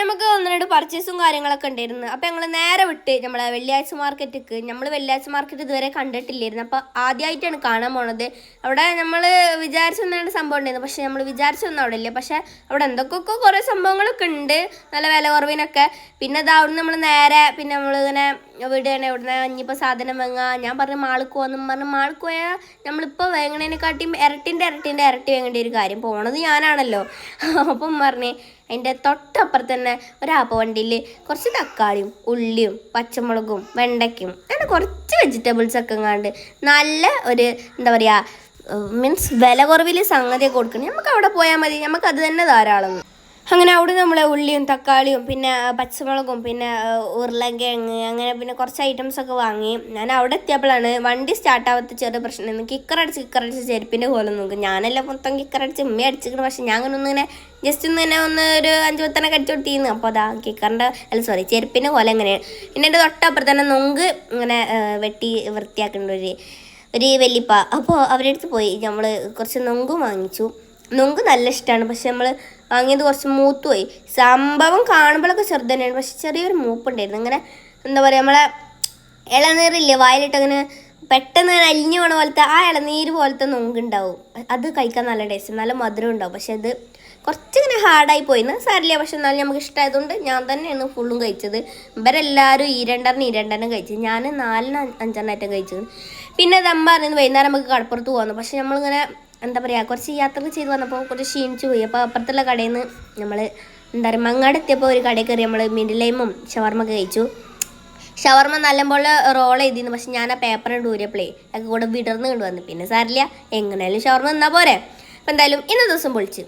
നമുക്ക് ഒന്ന് രണ്ട് പർച്ചേസും കാര്യങ്ങളൊക്കെ ഉണ്ടായിരുന്നു. അപ്പോൾ ഞങ്ങൾ നേരെ വിട്ട് നമ്മളെ വെള്ളിയാഴ്ച മാർക്കറ്റിക്ക് നമ്മൾ വെള്ളിയാഴ്ച മാർക്കറ്റ് ഇതുവരെ കണ്ടിട്ടില്ലായിരുന്നു. അപ്പോൾ ആദ്യമായിട്ടാണ് കാണാൻ പോണത്. അവിടെ നമ്മൾ വിചാരിച്ചൊന്നും രണ്ട് സംഭവം ഉണ്ടായിരുന്നു. പക്ഷേ നമ്മൾ വിചാരിച്ചൊന്നും അവിടെ ഇല്ല. പക്ഷേ അവിടെ എന്തൊക്കെയൊക്കെ കുറേ സംഭവങ്ങളൊക്കെ ഉണ്ട്. നല്ല വില കുറവിനൊക്കെ. പിന്നെ അവിടെ നമ്മൾ നേരെ പിന്നെ നമ്മൾ ഇങ്ങനെ എവിടെ ഇവിടുന്ന് ഇനിയിപ്പോൾ സാധനം വാങ്ങുക ഞാൻ പറഞ്ഞു മാൾക്ക് പോകാമെന്നും പറഞ്ഞു മാൾക്ക് പോയാൽ നമ്മളിപ്പോൾ വാങ്ങണേനെക്കാട്ടിയും ഇരട്ടിന്റെ ഇരട്ടിന്റെ ഇരട്ടി വാങ്ങേണ്ട ഒരു കാര്യം. പോണത് ഞാനാണല്ലോ. അപ്പം പറഞ്ഞേ അതിന്റെ തൊട്ടപ്പുറത്ത് തന്നെ ഒരാപ്പ വണ്ടിയിൽ കുറച്ച് തക്കാളിയും ഉള്ളിയും പച്ചമുളകും വെണ്ടയ്ക്കും അങ്ങനെ കുറച്ച് വെജിറ്റബിൾസ് ഒക്കെ കണ്ട് നല്ല ഒരു എന്താ പറയുക മീൻസ് വില കുറവിൽ സംഗതിയൊക്കെ കൊടുക്കണം. നമുക്ക് അവിടെ പോയാൽ മതി. നമുക്ക് അത് തന്നെ ധാരാളം. അങ്ങനെ അവിടെ നമ്മൾ ഉള്ളിയും തക്കാളിയും പിന്നെ പച്ചമുളകും പിന്നെ ഉരുളക്കിഴങ്ങ് അങ്ങനെ പിന്നെ കുറച്ച് ഐറ്റംസ് ഒക്കെ വാങ്ങി. ഞാൻ അവിടെ എത്തിയപ്പോഴാണ് വണ്ടി സ്റ്റാർട്ട് ആവാത്ത ചെറിയ പ്രശ്നം. കിക്കറടിച്ച് കിക്കറടിച്ച് ചെരുപ്പിന്റെ പോലെ നോക്കും. ഞാനല്ല മൊത്തം കിക്കറടിച്ച് ഉമ്മ അടിച്ചിരിക്കുന്നു പക്ഷേ ഞാൻ അങ്ങനെ ഒന്ന് ഇങ്ങനെ ജസ്റ്റ് ഒന്ന് തന്നെ ഒന്ന് ഒരു അഞ്ച് പത്തനെ കടിച്ചു കൊടുത്തിരുന്നു. അപ്പോൾ അതാ കിക്കറിന്റെ അല്ല സോറി ചെരുപ്പിന്റെ പോലെ എങ്ങനെയാണ്? പിന്നെ എന്റെ തൊട്ടപ്പുറത്ത് തന്നെ നൊങ്ക് ഇങ്ങനെ വെട്ടി വൃത്തിയാക്കേണ്ട ഒരു ഒരു വെല്ലിപ്പ അപ്പോൾ അവരുടെ അടുത്ത് പോയി. നമ്മൾ കുറച്ച് നൊങ്കും വാങ്ങിച്ചു. നൊങ്ക് നല്ല ഇഷ്ടമാണ് പക്ഷെ നമ്മൾ വാങ്ങിയത് കുറച്ച് മൂത്ത് പോയി സംഭവം കാണുമ്പോഴൊക്കെ ചെറുത് തന്നെയാണ് പക്ഷെ ചെറിയൊരു മൂപ്പുണ്ടായിരുന്നു. ഇങ്ങനെ എന്താ പറയുക നമ്മളെ ഇളനീറില്ലേ വായിലിട്ട് അങ്ങനെ പെട്ടെന്ന് അലിഞ്ഞു പോണ പോലത്തെ ആ ഇളനീര് പോലത്തെ നൊങ്കുണ്ടാവും. അത് കഴിക്കാൻ നല്ല ടേസ്റ്റ് നല്ല മധുരം ഉണ്ടാവും. പക്ഷെ അത് കുറച്ചിങ്ങനെ ഹാർഡായി പോയിന്ന്. സാരില്ല പക്ഷെ എന്നാലും നമുക്ക് ഇഷ്ടമായതുകൊണ്ട് ഞാൻ തന്നെയാണ് ഫുള്ളും കഴിച്ചത്. ഇവരെല്ലാവരും ഈ രണ്ടെണ്ണം ഈ രണ്ടെണ്ണം കഴിച്ചു ഞാൻ നാലിന് അഞ്ചെണ്ണമായിട്ടും കഴിച്ചത്. പിന്നെ ദമ്മ പറയുന്നത് വൈകുന്നേരം നമുക്ക് കടപ്പുറത്ത് പോകുന്നു പക്ഷെ നമ്മളിങ്ങനെ എന്താ പറയുക കുറച്ച് യാത്ര ചെയ്ത് വന്നപ്പോൾ കുറച്ച് ക്ഷീണിച്ച് പോയി. അപ്പോൾ അപ്പുറത്തുള്ള കടയിൽ നിന്ന് നമ്മൾ എന്താ പറയുക മങ്ങാട് എത്തിയപ്പോൾ ഒരു കടയിൽ കയറി നമ്മൾ മിഡിലൈമും ഷവർമ്മ കഴിച്ചു. ഷവർമ്മ നല്ലപോലെ റോൾ ചെയ്തിരുന്നു. പക്ഷെ ഞാൻ ആ പേപ്പർ ഇട്ട് ഡൂരപ്പളേ ഒക്കെ കൂടെ വിടർന്ന് കൊണ്ട് വന്നു. പിന്നെ സാരില്ല എങ്ങനെയാലും ഷവർമ്മ നിന്നാൽ പോരെ. അപ്പം എന്തായാലും ഇന്ന ദിവസം പൊളിച്ച്.